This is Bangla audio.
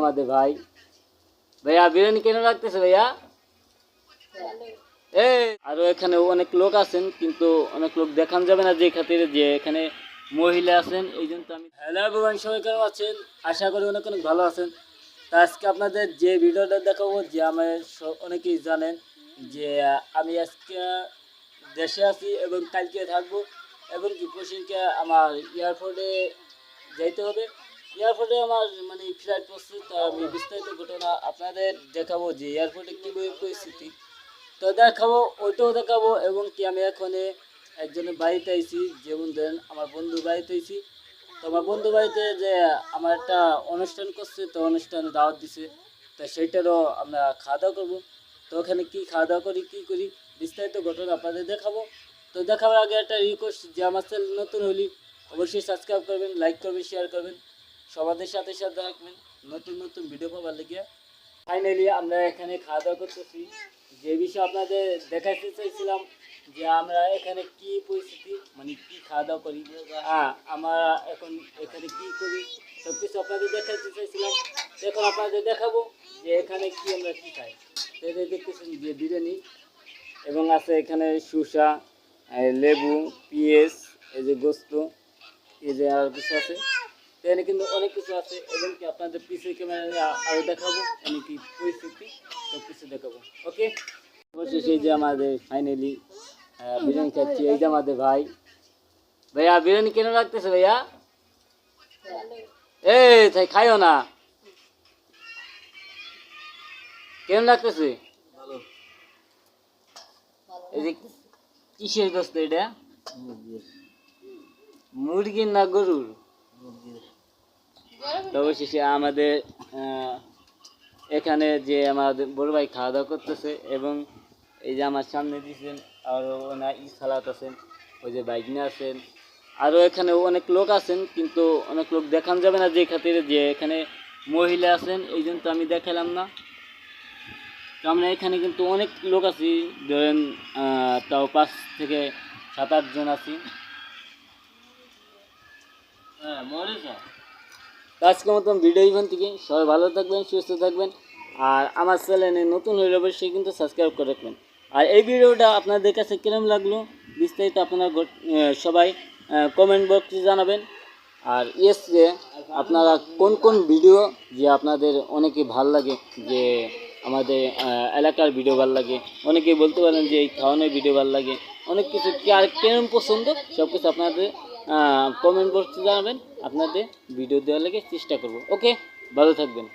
আমাদের ভাই। ভাইয়া, বিরিয়ানি কেন লাগতেছে ভাইয়া? এ আরও এখানে অনেক লোক আছেন, কিন্তু অনেক লোক দেখান যাবে না যে খাতিরে যে এখানে মহিলা আছেন, এই জন্য আমি হ্যালো এভরিওয়ান সবাই কেমন আছেন? আশা করি অনেক অনেক ভালো আছেন। তা আজকে আপনাদের যে ভিডিওটা দেখাবো, যে আমার অনেকেই জানেন যে, আমি আজকে দেশে আছি এবং কালকে থাকব, এবং কি আমার এয়ারপোর্টে যাইতে হবে। এয়ারপোর্টে আমার মানে ফ্লাইট পড়ছে তো আমি বিস্তারিত ঘটনা আপনাদের দেখাবো যে এয়ারপোর্টে কীভাবে পরিস্থিতি। তো দেখাবো, ওইটাও দেখাবো, এবং কি আমি এখন একজনের বাড়িতে আইছি, যেমন ধরেন আমার বন্ধু বাড়িতে আইছি। তো আমার বন্ধু বাড়িতে যে আমার একটা অনুষ্ঠান করছে, তো অনুষ্ঠানে দাওয়াত দিছে, তো সেইটারও আমরা খাওয়া দাওয়া করব। তো ওখানে কী খাওয়া দাওয়া করি, কী করি, বিস্তারিত ঘটনা আপনাদের দেখাবো। তো দেখাবার আগে একটা রিকোয়েস্ট যে আমার নতুন হলি অবশ্যই সাবস্ক্রাইব করবেন লাইক করবেন শেয়ার করবেন। সবাদের সাথে সাথে রাখবেন। নতুন নতুন ভিডিও পাবার লেগে। ফাইনালি আমরা এখানে খাওয়া দাওয়া করতেছি। যে বিষয়ে আপনাদের দেখাতে চাইছিলাম যে আমরা এখানে কি পরিস্থিতি মানে কি খাওয়া দাওয়া করি হ্যাঁ আমরা এখন এখানে কি করি সব কিছু আপনাদের দেখাতে চাইছিলাম। এখন আপনাদের দেখাবো যে এখানে কি আমরা কি খাই। যে দেখতেছেন যে বিরিয়ানি, এবং আছে এখানে শুষা লেবু পিএস এই যে গোস্ত, এই যে আর কিছু আছে। এখানে কিন্তু অনেক কিছু আছে এবং কি আপনাদের পিসে ক্যামেরা আরও দেখাবো এনে কি পরিস্থিতি সব কিছু দেখাবো ওকে অবশ্যই সেই যে আমাদের ফাইনালি বিরিয়ানি খাচ্ছি এই যে আমাদের ভাই। ভাইয়া বিরিয়ানি কেন লাগতেছে ভাইয়া? এ তাই খাইও না। কেন লাগতেছে এই যে কিসের গোস্ত এটা? মুরগির। না গরুর? অবশেষে আমাদের এখানে যে আমাদের বড় ভাই খাওয়া দাওয়া করতেছে এবং এই যে আমার সামনে দিয়েছেন আরও ওনার ই সালাত আছেন, ওই যে বাইকনে আছেন আরও এখানে অনেক লোক আছেন, কিন্তু অনেক লোক দেখান যাবে না যে খাতিরে যে এখানে মহিলা আছেন, এই জন্য তো আমি দেখালাম না। তো আমরা এখানে কিন্তু অনেক লোক আছি, ধরেন তাও পাঁচ থেকে সাত আটজন আছি। হ্যাঁ মরেছা তো আজকের মতন ভিডিও ইভেন্ট থেকে সবাই ভালো থাকবেন, সুস্থ থাকবেন। আর আমার চ্যানেলে নতুন হলে অবশ্যই কিন্তু সাবস্ক্রাইব করে রাখবেন। আর এই ভিডিওটা আপনাদের কাছে কিরম লাগল, বিস্তারিত আপনারা সবাই কমেন্ট বক্সে জানাবেন। আর ইয়েস যে আপনারা কোন কোন ভিডিও যে আপনাদের অনেকে ভালো লাগে, যে আমাদের এলাকার ভিডিও ভালো লাগে, অনেকেই বলতে পারেন যে এই খাওয়ানোর ভিডিও ভালো লাগে, অনেক কিছু কি আর কেমন পছন্দ সব কিছু আপনাদের কমেন্ট বক্সে জানাবেন। আপনাদের ভিডিও দেওয়ার লাগে চেষ্টা করব। ওকে ভালো থাকবেন।